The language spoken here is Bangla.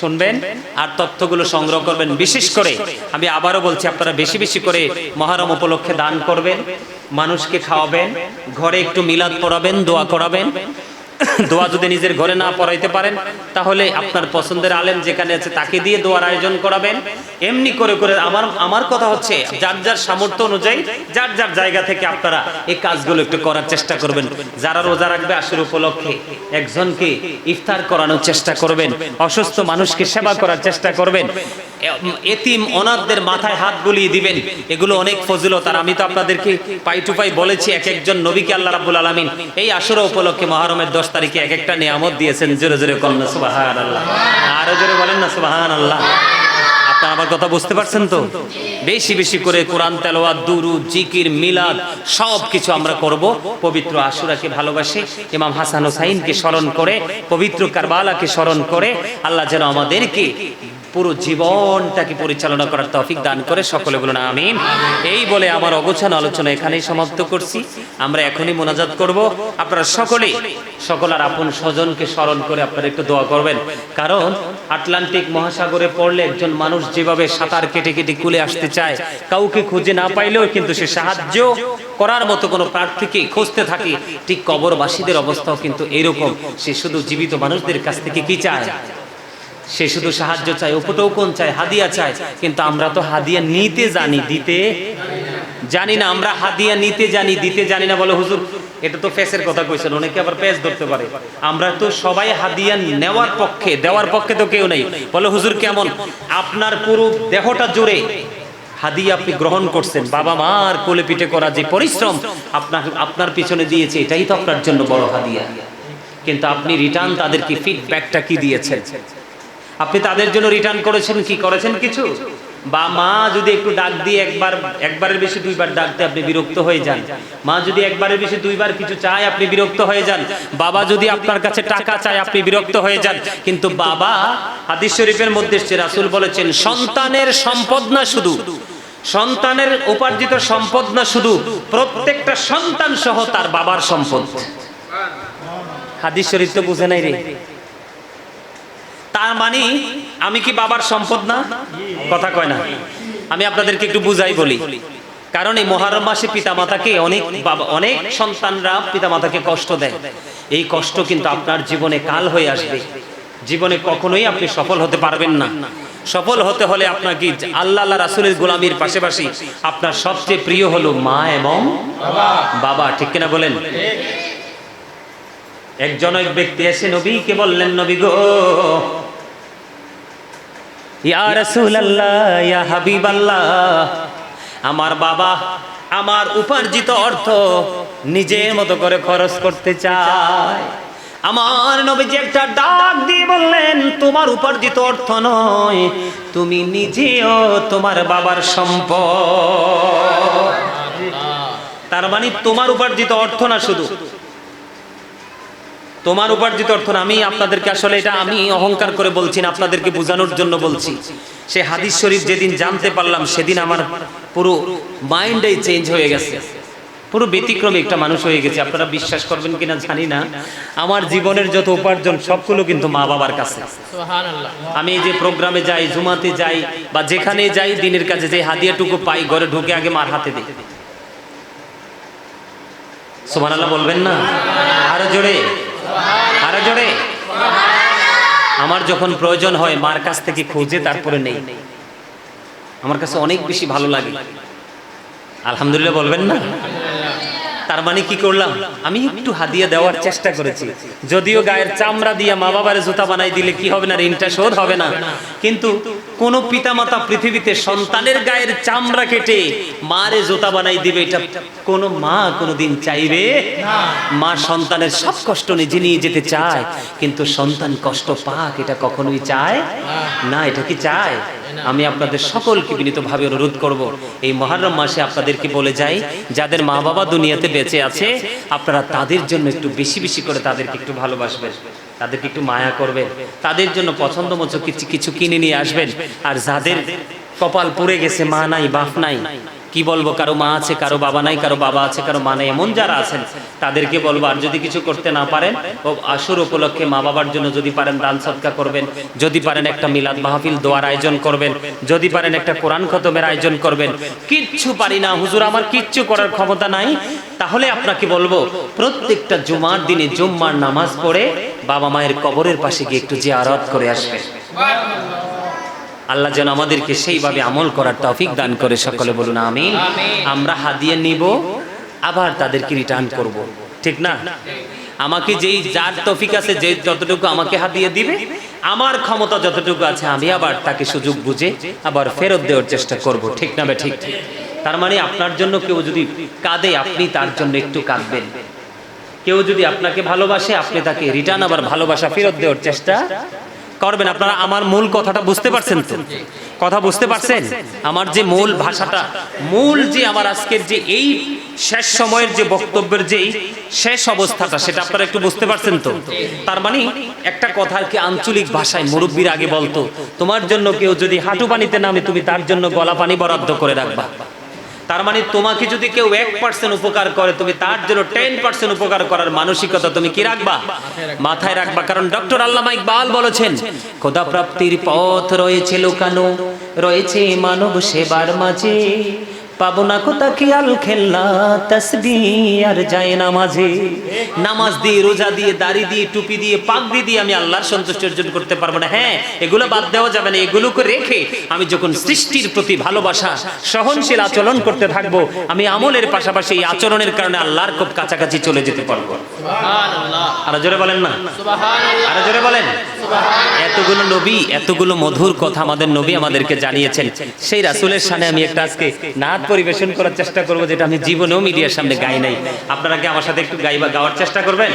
শুনবেন আর তথ্যগুলো সংগ্রহ করবেন। বিশেষ করে আমি আবারও বলছি, আপনারা বেশি বেশি করে মহারম উপলক্ষে দান করবেন, মানুষকে খাওয়াবেন, ঘরে একটু মিলাদ পড়াবেন, দোয়া করাবেন। দোয়া যদি নিজের ঘরে না পড়াইতে পারেন, তাহলে আপনার পছন্দের আলেম যেখানে আছে তাকে দিয়ে দোয়ার আয়োজন করাবেন। এমনি করে করে আমার আমার কথা হচ্ছে, যার যার সামর্থ্য অনুযায়ী, যার যার জায়গা থেকে আপনারা এই কাজগুলো একটু করার চেষ্টা করবেন। যারা রোজা রাখবে আসর উপলক্ষে, একজনকে ইফতার করানোর চেষ্টা করবেন, অসুস্থ মানুষকে সেবা করার চেষ্টা করবেন। এতিম অনাথদের মাথায় হাত বুলিয়ে দিবেন। এগুলো অনেক ফজিলত। আর আমি তো আপনাদেরকে পাই টু পাই বলেছি, এক একজন নবীকে আল্লাহ রাব্বুল আলামিন এই আসর উপলক্ষে মহরমের দশ তারিখে এক একটা নিয়ামত দিয়েছেন। জোরে জোরে কন্যা সুবাহান আল্লাহ আরও জোরে বলেন না সুবাহান আল্লাহ আপনার আমার কথা বুঝতে পারছেন তো? বেশি বেশি করে কোরআন, তেলাওয়াত, দুরুদ, জিকির, মিলাদ সব কিছু আমরা করব। পবিত্র আশুরাকে ভালোবাসি, ইমাম হাসান হোসাইনকে স্মরণ করে, পবিত্র কারবালাকে স্মরণ করে, আল্লাহ যেন আমাদেরকে পুরো জীবনটাকে পরিচালনা করার তৌফিক দান করে সকলে বলুন আমিন। এই বলে আমার অগোছানো আলোচনা এখানেই সমাপ্ত করছি। আমরা এখনই মোনাজাত করব। আপনারা সকলেই সকলার আপন স্বজনকে স্মরণ করে আপনারা একটু দোয়া করবেন। কারণ আটলান্টিক মহাসাগরে পড়লে একজন মানুষ যেভাবে সাঁতার কেটে কেটে কুলে আসতে চায়, কাউকে খুঁজে না পাইলেও কিন্তু সে সাহায্য করার মতো কোনো প্রার্থীকে খুঁজতে থাকে। ঠিক কবরবাসীদের অবস্থাও কিন্তু এরকম। সে শুধু জীবিত মানুষদের কাছ থেকে কি চায়? সে শুধু সাহায্য চায় উপটোকন চায়? হাদিয়া চায়। কিন্তু আমরা তো হাদিয়া নিতে জানি, দিতে জানি না। আমরা হাদিয়া নিতে জানি, দিতে জানি না বলে, হুজুর, এটা তো ফেসের কথা কইছেন, অনেকে আবার পেস ধরতে পারে। আমরা তো সবাই হাদিয়া নেওয়ার পক্ষে, দেওয়ার পক্ষে তো কেউ নেই। বলে, হুজুর, কেমন? আপনার পুরো দেহটা জুড়ে হাদিয়া আপনি গ্রহণ করছেন। বাবা মার কোলে পিঠে করা যে পরিশ্রম আপনার আপনার পিছনে দিয়েছে, এটাই তো আপনার জন্য বড় হাদিয়া। কিন্তু আপনি রিটার্ন তাদেরকে ফিডব্যাকটা কি দিয়েছেন? আপনি তাদের জন্য রিটার্ন করেছেন, কি করেছেন কিছু? বা মা যদি একটু ডাক দিয়ে একবার, একবারের বেশি দুইবার ডাক দিয়ে আপনি বিরক্ত হয়ে যান। মা যদি একবারের বেশি দুইবার কিছু চায়, আপনি বিরক্ত হয়ে যান। বাবা যদি আপনার কাছে টাকা চায়, আপনি বিরক্ত হয়ে যান। কিন্তু বাবা, হাদিস শরীফের মধ্যে রাসূল বলেছেন, সন্তানের সম্পদ না শুধু, সন্তানের উপার্জিত সম্পদ না শুধু, প্রত্যেকটা সন্তান সহ তার বাবার সম্পদ। হাদিস শরীফ তো বুঝে নাই রে। তার মানে আমি কি বাবার সম্পদ না? কথা কয় না। আমি আপনাদেরকে একটু বুঝাই বলি। কারণ এই মহারম মাসে পিতামাতাকে অনেক বাবা, অনেক সন্তানরা পিতামাতাকে কষ্ট দেয়। এই কষ্ট কিন্তু আপনার জীবনে কাল হয়ে আসবে। জীবনে কখনোই আপনি সফল হতে পারবেন না। সফল হতে হলে আপনাকে আল্লাহ আল্লাহ রাসুলের গোলামির পাশাপাশি আপনার সবচেয়ে প্রিয় হলো মা এবং বাবা। ঠিক কিনা বলেন? একজন এক ব্যক্তি এসে নবী নবীকে বললেন, নবী গো ইয়া রাসূলুল্লাহ, ইয়া হাবিবাল্লাহ। আমার বাবা আমার উপার্জিত অর্থ নিজের মতো করে খরচ করতে চায়। আমার নবীজি একটা ডাক দিয়ে বললেন, তোমার উপার্জিত অর্থ নয়, তুমি নিজেও তোমার বাবার সম্পদ। তার মানে তোমার উপার্জিত অর্থ না শুধু তোমার উপার্জিত অর্থ না আমি আপনাদেরকে আসলে এটা আমি অহংকার করে বলছি না আপনাদেরকে বোঝানোর জন্য বলছি। সে হাদিস শরীফ যেদিন জানতে পারলাম সেদিন আমার পুরো মাইন্ডটাই চেঞ্জ হয়ে গেছে। পুরো ব্যতিক্রমী একটা মানুষ হয়ে গেছে। আপনারা বিশ্বাস করবেন কিনা জানি না। আমার জীবনের যত উপার্জন সবগুলো কিন্তু মা বাবার কাছে। আমি যে প্রোগ্রামে যাই জুমাতে যাই বা যেখানে যাই দিনের কাছে যে হাদিয়াটুকু পাই ঘরে ঢুকে আগে মার হাতে দিই। সুবহানাল্লাহ বলবেন না? আরও জোরে। আরও জোরে। আমার যখন প্রয়োজন হয়, মার কাছ থেকে খুঁজে তারপরে নেই। আমার কাছে অনেক বেশি ভালো লাগে। আলহামদুলিল্লাহ বলবেন না? তার মানে কি করলাম? আমি একটু হাদিয়া দেওয়ার চেষ্টা করেছি। যদিও গায়ের চামড়া দিয়ে মা বাবার জুতা বানাই দিলে কি হবে না ঋণটা শোধ হবে না। কিন্তু কোন পিতামাতা পৃথিবীতে সন্তানের গায়ের চামড়া কেটে মারে জুতা বানাই দিবে, এটা কোন মা কোনোদিন চাইবে? মা সন্তানের সব কষ্ট নিজে নিয়ে যেতে চায়, কিন্তু সন্তান কষ্ট পাক, এটা কখনোই চায় না। এটা কি চায়? আমি আপনাদের সকলকে বিনীতভাবে অনুরোধ করব। এই মহারম মাসে আপনাদেরকে বলে যাই যাদের মা বাবা দুনিয়াতে বেঁচে আছে আপনারা তাদের জন্য একটু বেশি বেশি করে তাদেরকে একটু ভালোবাসবেন। তাদেরকে একটু মায়া করবেন। তাদের জন্য পছন্দ মতো কিছু কিছু কিনে নিয়ে আসবেন। আর যাদের কপাল পড়ে গেছে মা নাই বাপ নাই। কি বলব? কারও মা আছে, কারও বাবা নাই, কারও বাবা আছে, কারও মা নাই। এমন যারা আছেন, তাদেরকে বলব, আর যদি কিছু করতে না পারেন, ও আসর উপলক্ষে মা বাবার জন্য যদি পারেন দান সৎকা করবেন, যদি পারেন একটা মিলাদ মাহফিল দোয়ার আয়োজন করবেন, যদি পারেন একটা কোরআন খতমের আয়োজন করবেন, কিচ্ছু পারি না। হুজুর, আমার কিচ্ছু করার ক্ষমতা নাই। তাহলে আপনাকে বলব, প্রত্যেকটা জুমার দিনে জুম্মার নামাজ পড়ে বাবা মায়ের কবরের পাশে গিয়ে একটু জিয়ারত করে আসবেন। আল্লাহ যেন আমাদেরকে সেইভাবে আমল করার তৌফিক দান করে সকলে বলুন আমি আমরা হাদিয়ে নিব, আবার তাদেরকে রিটার্ন করব। ঠিক না? আমাকে যেই যার তৌফিক আছে, যে যতটুকু আমাকে হাতিয়ে দিবে, আমার ক্ষমতা যতটুকু আছে, আমি আবার তাকে সুযোগ বুঝে আবার ফেরত দেওয়ার চেষ্টা করব। ঠিক না ঠিক? তার মানে আপনার জন্য কেউ যদি কাঁদে, আপনি তার জন্য একটু কাঁদবেন। কেউ যদি আপনাকে ভালোবাসে, আপনি তাকে রিটার্ন আবার ভালোবাসা ফেরত দেওয়ার চেষ্টা করবেন, আপনারা আমার মূল কথাটা বুঝতে পারছেন তো? কথা বুঝতে পারছেন? আমার যে মূল ভাষাটা, মূল যে আমার আজকের যে এই শেষ সময়ের যে বক্তব্যের যে শেষ অবস্থাটা, সেটা আপনারা একটু বুঝতে পারছেন তো? তার মানে একটা কথা আর কি আঞ্চলিক ভাষায় মুরব্বীর আগে বলতো, তোমার জন্য কেউ যদি হাঁটু পানিতে নামে, তুমি তার জন্য গলা পানি বরাদ্দ করে রাখবা। তার মানে তোমাকে যদি কেউ এক পার্সেন্ট উপকার করে, তুমি তার জন্য টেন পার্সেন্ট উপকার করার মানসিকতা তুমি কি রাখবা? মাথায় রাখবা, কারণ ডক্টর আল্লামা ইকবাল বলেছেন খোদা প্রাপ্তির পথ রয়েছে লুকানো, রয়েছে মানব সেবার মাঝে। পাবো না কোথা খেয়াল খেলনা তসবি আর যায় নামাজে। নামাজ দিয়ে রোজা দিয়ে দাড়ি দিয়ে টুপি দিয়ে পাগড়ি দিয়ে আমি আল্লাহর সন্তুষ্টি অর্জন করতে পারব না। হ্যাঁ এগুলো বাদ দেওয়া যাবে না এগুলোকে রেখে আমি যখন সৃষ্টির প্রতি ভালোবাসা সহনশীল আচরণ করতে থাকব আমি আমলের পাশাপাশি এই আচরণের কারণে আল্লাহর খুব কাছাকাছি চলে যেতে পারব। আরও জোরে বলেন না? আরও জোরে বলেন? এতগুলো নবী, এতগুলো মধুর কথা আমাদের নবী আমাদেরকে জানিয়েছেন। সেই রাসুলের সামনে আমি একটা আজকে নাচ পরিবেশন করার চেষ্টা করব, যেটা আমি জীবনেও মিডিয়ার সামনে গাই নাই। আপনারা কি আমার সাথে একটু গাইবা, গাওয়ার চেষ্টা করবেন?